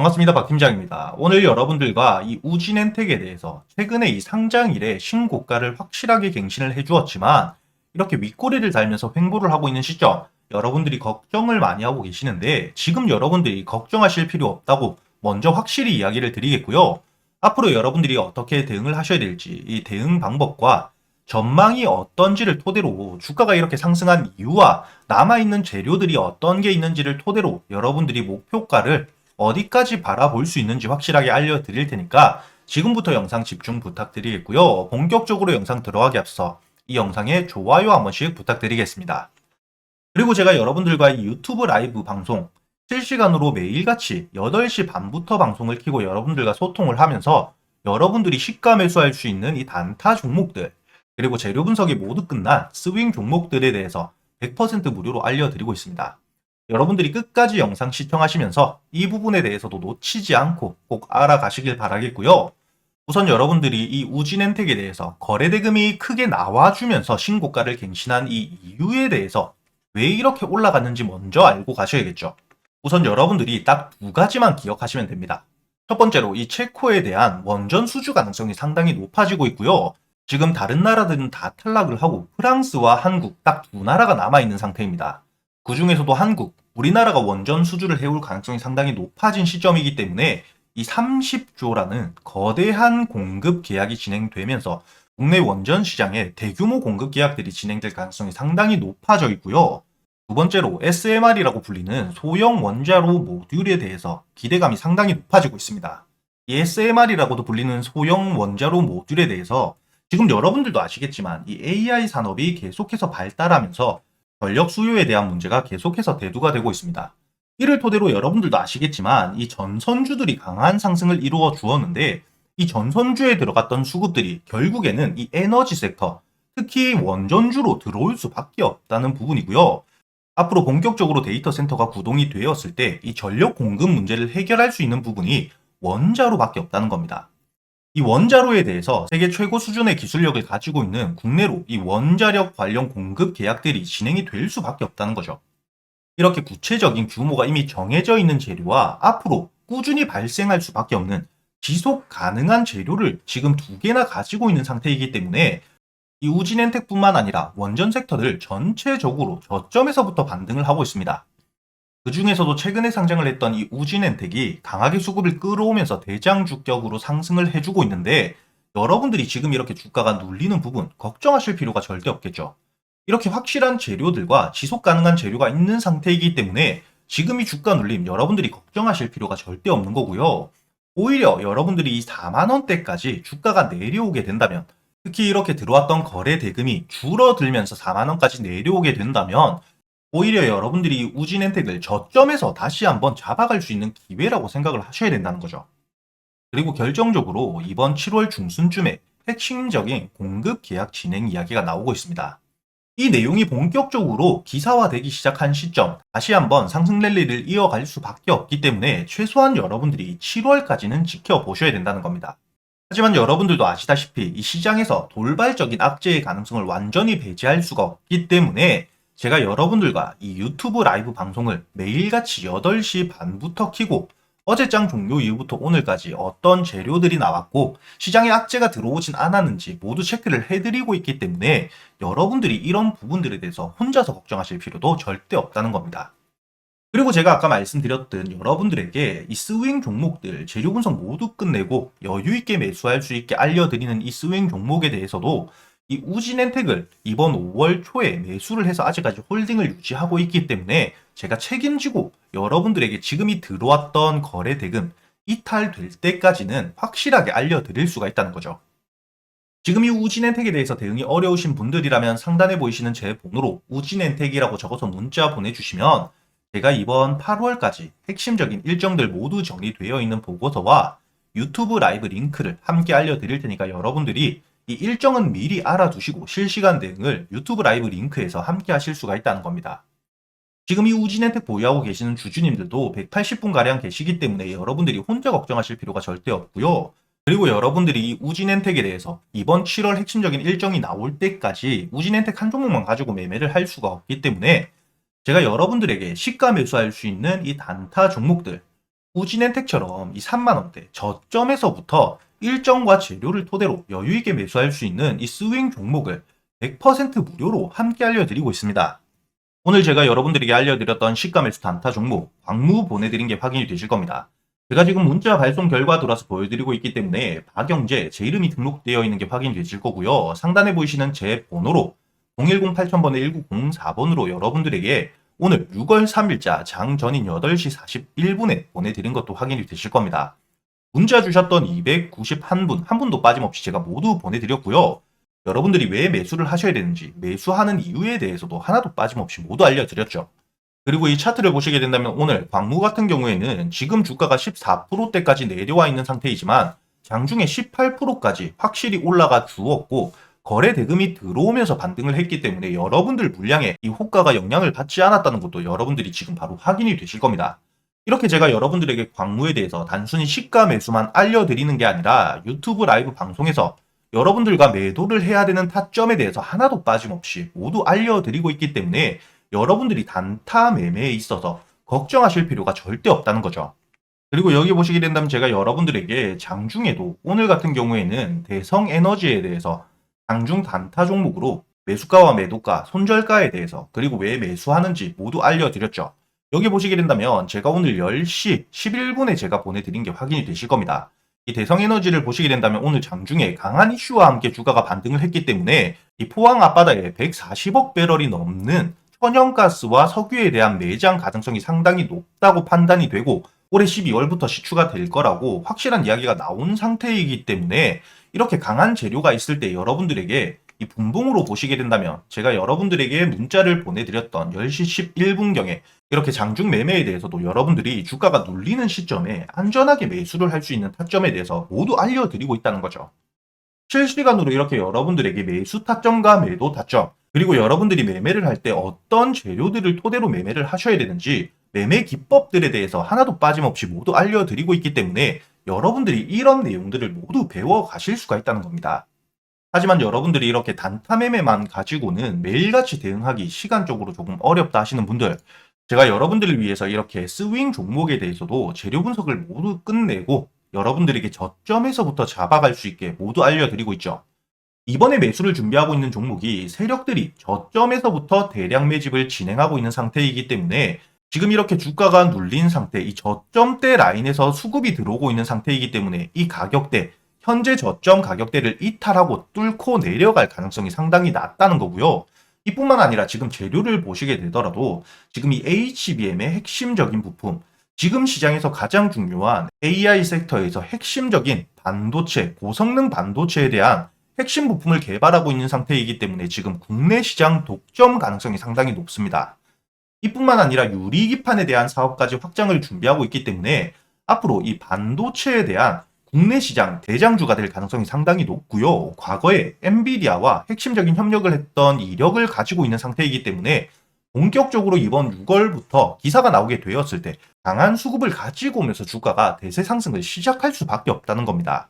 반갑습니다. 박 팀장입니다. 오늘 여러분들과 이 우진엔텍에 대해서 최근에 이 상장일에 신고가를 확실하게 갱신을 해주었지만 이렇게 윗꼬리를 달면서 횡보를 하고 있는 시점 여러분들이 걱정을 많이 하고 계시는데 지금 여러분들이 걱정하실 필요 없다고 먼저 확실히 이야기를 드리겠고요. 앞으로 여러분들이 어떻게 대응을 하셔야 될지 이 대응 방법과 전망이 어떤지를 토대로 주가가 이렇게 상승한 이유와 남아있는 재료들이 어떤 게 있는지를 토대로 여러분들이 목표가를 어디까지 바라볼 수 있는지 확실하게 알려드릴 테니까 지금부터 영상 집중 부탁드리겠고요. 본격적으로 영상 들어가기 앞서 이 영상에 좋아요 한 번씩 부탁드리겠습니다. 그리고 제가 여러분들과 이 유튜브 라이브 방송 실시간으로 매일같이 8시 반부터 방송을 키고 여러분들과 소통을 하면서 여러분들이 시가 매수할 수 있는 이 단타 종목들 그리고 재료 분석이 모두 끝난 스윙 종목들에 대해서 100% 무료로 알려드리고 있습니다. 여러분들이 끝까지 영상 시청하시면서 이 부분에 대해서도 놓치지 않고 꼭 알아가시길 바라겠고요. 우선 여러분들이 이 우진엔텍에 대해서 거래대금이 크게 나와주면서 신고가를 갱신한 이 이유에 대해서 왜 이렇게 올라갔는지 먼저 알고 가셔야겠죠. 우선 여러분들이 딱 두 가지만 기억하시면 됩니다. 첫 번째로 이 체코에 대한 원전 수주 가능성이 상당히 높아지고 있고요. 지금 다른 나라들은 다 탈락을 하고 프랑스와 한국 딱 두 나라가 남아있는 상태입니다. 그 중에서도 한국, 우리나라가 원전 수주를 해올 가능성이 상당히 높아진 시점이기 때문에 이 30조라는 거대한 공급 계약이 진행되면서 국내 원전 시장에 대규모 공급 계약들이 진행될 가능성이 상당히 높아져 있고요. 두 번째로 SMR이라고 불리는 소형 원자로 모듈에 대해서 기대감이 상당히 높아지고 있습니다. 이 SMR이라고도 불리는 소형 원자로 모듈에 대해서 지금 여러분들도 아시겠지만 이 AI 산업이 계속해서 발달하면서 전력 수요에 대한 문제가 계속해서 대두가 되고 있습니다. 이를 토대로 여러분들도 아시겠지만 이 전선주들이 강한 상승을 이루어 주었는데 이 전선주에 들어갔던 수급들이 결국에는 이 에너지 섹터, 특히 원전주로 들어올 수밖에 없다는 부분이고요. 앞으로 본격적으로 데이터 센터가 구동이 되었을 때 이 전력 공급 문제를 해결할 수 있는 부분이 원자로밖에 없다는 겁니다. 이 원자로에 대해서 세계 최고 수준의 기술력을 가지고 있는 국내로 이 원자력 관련 공급 계약들이 진행이 될 수밖에 없다는 거죠. 이렇게 구체적인 규모가 이미 정해져 있는 재료와 앞으로 꾸준히 발생할 수밖에 없는 지속 가능한 재료를 지금 두 개나 가지고 있는 상태이기 때문에 이 우진엔텍뿐만 아니라 원전 섹터들 전체적으로 저점에서부터 반등을 하고 있습니다. 그 중에서도 최근에 상장을 했던 이 우진엔텍이 강하게 수급을 끌어오면서 대장 주격으로 상승을 해주고 있는데 여러분들이 지금 이렇게 주가가 눌리는 부분 걱정하실 필요가 절대 없겠죠. 이렇게 확실한 재료들과 지속 가능한 재료가 있는 상태이기 때문에 지금 이 주가 눌림 여러분들이 걱정하실 필요가 절대 없는 거고요. 오히려 여러분들이 이 4만원대까지 주가가 내려오게 된다면 특히 이렇게 들어왔던 거래 대금이 줄어들면서 4만원까지 내려오게 된다면 오히려 여러분들이 우진엔텍을 저점에서 다시 한번 잡아갈 수 있는 기회라고 생각을 하셔야 된다는 거죠. 그리고 결정적으로 이번 7월 중순쯤에 핵심적인 공급 계약 진행 이야기가 나오고 있습니다. 이 내용이 본격적으로 기사화되기 시작한 시점, 다시 한번 상승 랠리를 이어갈 수밖에 없기 때문에 최소한 여러분들이 7월까지는 지켜보셔야 된다는 겁니다. 하지만 여러분들도 아시다시피 이 시장에서 돌발적인 악재의 가능성을 완전히 배제할 수가 없기 때문에 제가 여러분들과 이 유튜브 라이브 방송을 매일같이 8시 반부터 키고 어제장 종료 이후부터 오늘까지 어떤 재료들이 나왔고 시장에 악재가 들어오진 않았는지 모두 체크를 해드리고 있기 때문에 여러분들이 이런 부분들에 대해서 혼자서 걱정하실 필요도 절대 없다는 겁니다. 그리고 제가 아까 말씀드렸던 여러분들에게 이 스윙 종목들 재료 분석 모두 끝내고 여유 있게 매수할 수 있게 알려드리는 이 스윙 종목에 대해서도 이 우진엔텍을 이번 5월 초에 매수를 해서 아직까지 홀딩을 유지하고 있기 때문에 제가 책임지고 여러분들에게 지금이 들어왔던 거래 대금 이탈될 때까지는 확실하게 알려드릴 수가 있다는 거죠. 지금 이 우진엔텍에 대해서 대응이 어려우신 분들이라면 상단에 보이시는 제 번호로 우진엔텍이라고 적어서 문자 보내주시면 제가 이번 8월까지 핵심적인 일정들 모두 정리되어 있는 보고서와 유튜브 라이브 링크를 함께 알려드릴 테니까 여러분들이 이 일정은 미리 알아두시고 실시간 대응을 유튜브 라이브 링크에서 함께 하실 수가 있다는 겁니다. 지금 이 우진엔텍 보유하고 계시는 주주님들도 180분가량 계시기 때문에 여러분들이 혼자 걱정하실 필요가 절대 없고요. 그리고 여러분들이 이 우진엔텍에 대해서 이번 7월 핵심적인 일정이 나올 때까지 우진엔텍 한 종목만 가지고 매매를 할 수가 없기 때문에 제가 여러분들에게 시가 매수할 수 있는 이 단타 종목들 우진엔텍처럼 이 3만원대 저점에서부터 일정과 재료를 토대로 여유있게 매수할 수 있는 이 스윙 종목을 100% 무료로 함께 알려드리고 있습니다. 오늘 제가 여러분들에게 알려드렸던 시가 매수 단타 종목 광무 보내드린 게 확인이 되실 겁니다. 제가 지금 문자 발송 결과 들어와서 보여드리고 있기 때문에 박영재 제 이름이 등록되어 있는 게 확인이 되실 거고요. 상단에 보이시는 제 번호로 010 8000번에 1904번으로 여러분들에게 오늘 6월 3일자 장전인 8시 41분에 보내드린 것도 확인이 되실 겁니다. 문자 주셨던 291분, 한 분도 빠짐없이 제가 모두 보내드렸고요. 여러분들이 왜 매수를 하셔야 되는지, 매수하는 이유에 대해서도 하나도 빠짐없이 모두 알려드렸죠. 그리고 이 차트를 보시게 된다면 오늘 광무 같은 경우에는 지금 주가가 14%대까지 내려와 있는 상태이지만 장중에 18%까지 확실히 올라가 주었고 거래 대금이 들어오면서 반등을 했기 때문에 여러분들 물량에 이 호가가 영향을 받지 않았다는 것도 여러분들이 지금 바로 확인이 되실 겁니다. 이렇게 제가 여러분들에게 광무에 대해서 단순히 시가 매수만 알려드리는 게 아니라 유튜브 라이브 방송에서 여러분들과 매도를 해야 되는 타점에 대해서 하나도 빠짐없이 모두 알려드리고 있기 때문에 여러분들이 단타 매매에 있어서 걱정하실 필요가 절대 없다는 거죠. 그리고 여기 보시게 된다면 제가 여러분들에게 장중에도 오늘 같은 경우에는 대성 에너지에 대해서 장중 단타 종목으로 매수가와 매도가, 손절가에 대해서 그리고 왜 매수하는지 모두 알려드렸죠. 여기 보시게 된다면 제가 오늘 10시 11분에 제가 보내드린 게 확인이 되실 겁니다. 이 대성에너지를 보시게 된다면 오늘 장중에 강한 이슈와 함께 주가가 반등을 했기 때문에 이 포항 앞바다에 140억 배럴이 넘는 천연가스와 석유에 대한 매장 가능성이 상당히 높다고 판단이 되고 올해 12월부터 시추가 될 거라고 확실한 이야기가 나온 상태이기 때문에 이렇게 강한 재료가 있을 때 여러분들에게 이 분봉으로 보시게 된다면 제가 여러분들에게 문자를 보내드렸던 10시 11분경에 이렇게 장중 매매에 대해서도 여러분들이 주가가 눌리는 시점에 안전하게 매수를 할 수 있는 타점에 대해서 모두 알려드리고 있다는 거죠. 실시간으로 이렇게 여러분들에게 매수 타점과 매도 타점, 그리고 여러분들이 매매를 할 때 어떤 재료들을 토대로 매매를 하셔야 되는지 매매 기법들에 대해서 하나도 빠짐없이 모두 알려드리고 있기 때문에 여러분들이 이런 내용들을 모두 배워 가실 수가 있다는 겁니다. 하지만 여러분들이 이렇게 단타 매매만 가지고는 매일같이 대응하기 시간적으로 조금 어렵다 하시는 분들, 제가 여러분들을 위해서 이렇게 스윙 종목에 대해서도 재료 분석을 모두 끝내고 여러분들에게 저점에서부터 잡아갈 수 있게 모두 알려드리고 있죠. 이번에 매수를 준비하고 있는 종목이 세력들이 저점에서부터 대량 매집을 진행하고 있는 상태이기 때문에 지금 이렇게 주가가 눌린 상태, 이 저점대 라인에서 수급이 들어오고 있는 상태이기 때문에 이 가격대, 현재 저점 가격대를 이탈하고 뚫고 내려갈 가능성이 상당히 낮다는 거고요. 이뿐만 아니라 지금 재료를 보시게 되더라도 지금 이 HBM의 핵심적인 부품, 지금 시장에서 가장 중요한 AI 섹터에서 핵심적인 반도체, 고성능 반도체에 대한 핵심 부품을 개발하고 있는 상태이기 때문에 지금 국내 시장 독점 가능성이 상당히 높습니다. 이뿐만 아니라 유리기판에 대한 사업까지 확장을 준비하고 있기 때문에 앞으로 이 반도체에 대한 국내 시장 대장주가 될 가능성이 상당히 높고요. 과거에 엔비디아와 핵심적인 협력을 했던 이력을 가지고 있는 상태이기 때문에 본격적으로 이번 6월부터 기사가 나오게 되었을 때 강한 수급을 가지고 오면서 주가가 대세 상승을 시작할 수밖에 없다는 겁니다.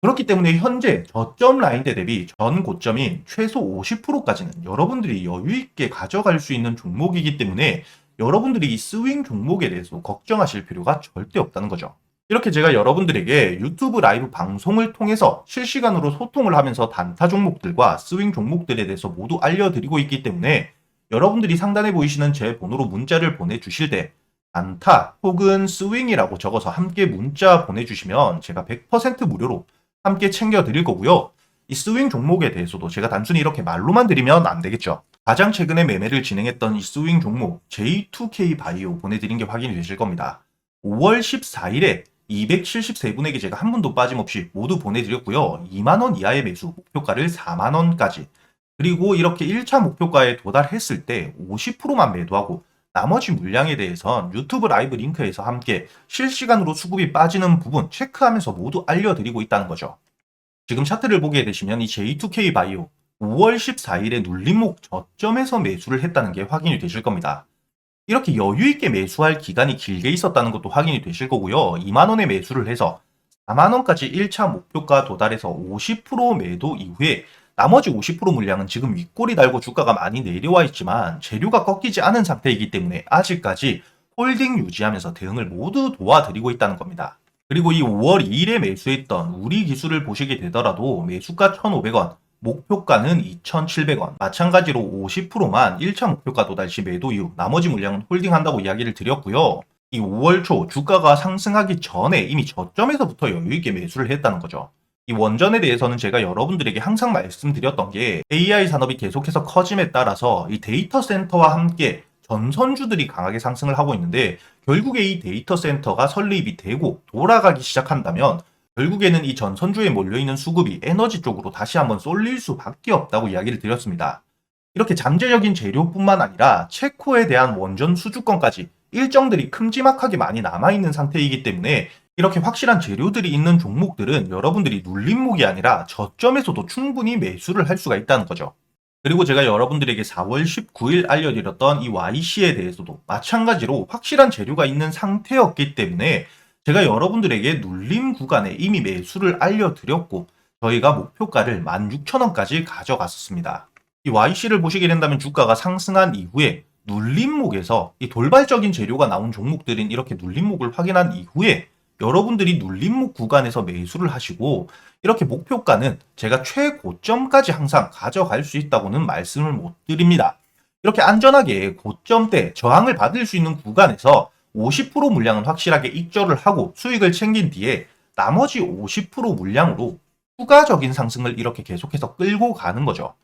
그렇기 때문에 현재 저점 라인대 대비 전 고점인 최소 50%까지는 여러분들이 여유 있게 가져갈 수 있는 종목이기 때문에 여러분들이 이 스윙 종목에 대해서 걱정하실 필요가 절대 없다는 거죠. 이렇게 제가 여러분들에게 유튜브 라이브 방송을 통해서 실시간으로 소통을 하면서 단타 종목들과 스윙 종목들에 대해서 모두 알려드리고 있기 때문에 여러분들이 상단에 보이시는 제 번호로 문자를 보내주실 때 단타 혹은 스윙이라고 적어서 함께 문자 보내주시면 제가 100% 무료로 함께 챙겨드릴 거고요. 이 스윙 종목에 대해서도 제가 단순히 이렇게 말로만 드리면 안 되겠죠. 가장 최근에 매매를 진행했던 이 스윙 종목 J2K 바이오 보내드린 게 확인이 되실 겁니다. 5월 14일에 273분에게 제가 한 분도 빠짐없이 모두 보내드렸고요. 2만원 이하의 매수 목표가를 4만원까지 그리고 이렇게 1차 목표가에 도달했을 때 50%만 매도하고 나머지 물량에 대해선 유튜브 라이브 링크에서 함께 실시간으로 수급이 빠지는 부분 체크하면서 모두 알려드리고 있다는 거죠. 지금 차트를 보게 되시면 이 J2K 바이오 5월 14일에 눌림목 저점에서 매수를 했다는 게 확인이 되실 겁니다. 이렇게 여유있게 매수할 기간이 길게 있었다는 것도 확인이 되실 거고요. 2만원에 매수를 해서 4만원까지 1차 목표가 도달해서 50% 매도 이후에 나머지 50% 물량은 지금 윗골이 달고 주가가 많이 내려와 있지만 재료가 꺾이지 않은 상태이기 때문에 아직까지 홀딩 유지하면서 대응을 모두 도와드리고 있다는 겁니다. 그리고 이 5월 2일에 매수했던 우리 기술을 보시게 되더라도 매수가 1,500원, 목표가는 2,700원. 마찬가지로 50%만 1차 목표가 도달 시 매도 이후 나머지 물량은 홀딩한다고 이야기를 드렸고요. 이 5월 초 주가가 상승하기 전에 이미 저점에서부터 여유있게 매수를 했다는 거죠. 이 원전에 대해서는 제가 여러분들에게 항상 말씀드렸던 게 AI 산업이 계속해서 커짐에 따라서 이 데이터 센터와 함께 전선주들이 강하게 상승을 하고 있는데 결국에 이 데이터 센터가 설립이 되고 돌아가기 시작한다면 결국에는 이 전선주에 몰려있는 수급이 에너지 쪽으로 다시 한번 쏠릴 수밖에 없다고 이야기를 드렸습니다. 이렇게 잠재적인 재료뿐만 아니라 체코에 대한 원전 수주권까지 일정들이 큼지막하게 많이 남아있는 상태이기 때문에 이렇게 확실한 재료들이 있는 종목들은 여러분들이 눌림목이 아니라 저점에서도 충분히 매수를 할 수가 있다는 거죠. 그리고 제가 여러분들에게 4월 19일 알려드렸던 이 YC에 대해서도 마찬가지로 확실한 재료가 있는 상태였기 때문에 제가 여러분들에게 눌림 구간에 이미 매수를 알려드렸고 저희가 목표가를 16,000원까지 가져갔었습니다. 이 YC를 보시게 된다면 주가가 상승한 이후에 눌림목에서 이 돌발적인 재료가 나온 종목들인 이렇게 눌림목을 확인한 이후에 여러분들이 눌림목 구간에서 매수를 하시고 이렇게 목표가는 제가 최고점까지 항상 가져갈 수 있다고는 말씀을 못 드립니다. 이렇게 안전하게 고점대 저항을 받을 수 있는 구간에서 50% 물량은 확실하게 익절을 하고 수익을 챙긴 뒤에 나머지 50% 물량으로 추가적인 상승을 이렇게 계속해서 끌고 가는 거죠.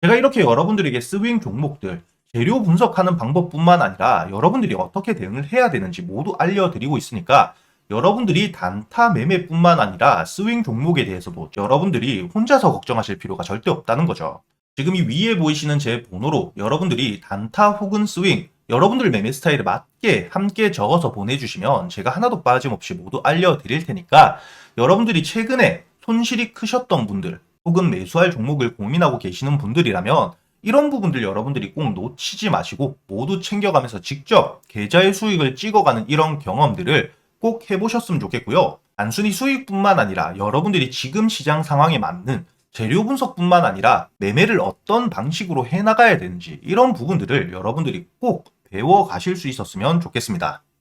제가 이렇게 여러분들에게 스윙 종목들 재료 분석하는 방법뿐만 아니라 여러분들이 어떻게 대응을 해야 되는지 모두 알려드리고 있으니까 여러분들이 단타 매매뿐만 아니라 스윙 종목에 대해서도 여러분들이 혼자서 걱정하실 필요가 절대 없다는 거죠. 지금 이 위에 보이시는 제 번호로 여러분들이 단타 혹은 스윙, 여러분들 매매 스타일에 맞게 함께 적어서 보내주시면 제가 하나도 빠짐없이 모두 알려드릴 테니까 여러분들이 최근에 손실이 크셨던 분들 혹은 매수할 종목을 고민하고 계시는 분들이라면 이런 부분들 여러분들이 꼭 놓치지 마시고 모두 챙겨가면서 직접 계좌의 수익을 찍어가는 이런 경험들을 꼭 해보셨으면 좋겠고요. 단순히 수익뿐만 아니라 여러분들이 지금 시장 상황에 맞는 재료 분석뿐만 아니라 매매를 어떤 방식으로 해나가야 되는지 이런 부분들을 여러분들이 꼭 배워 가실 수 있었으면 좋겠습니다.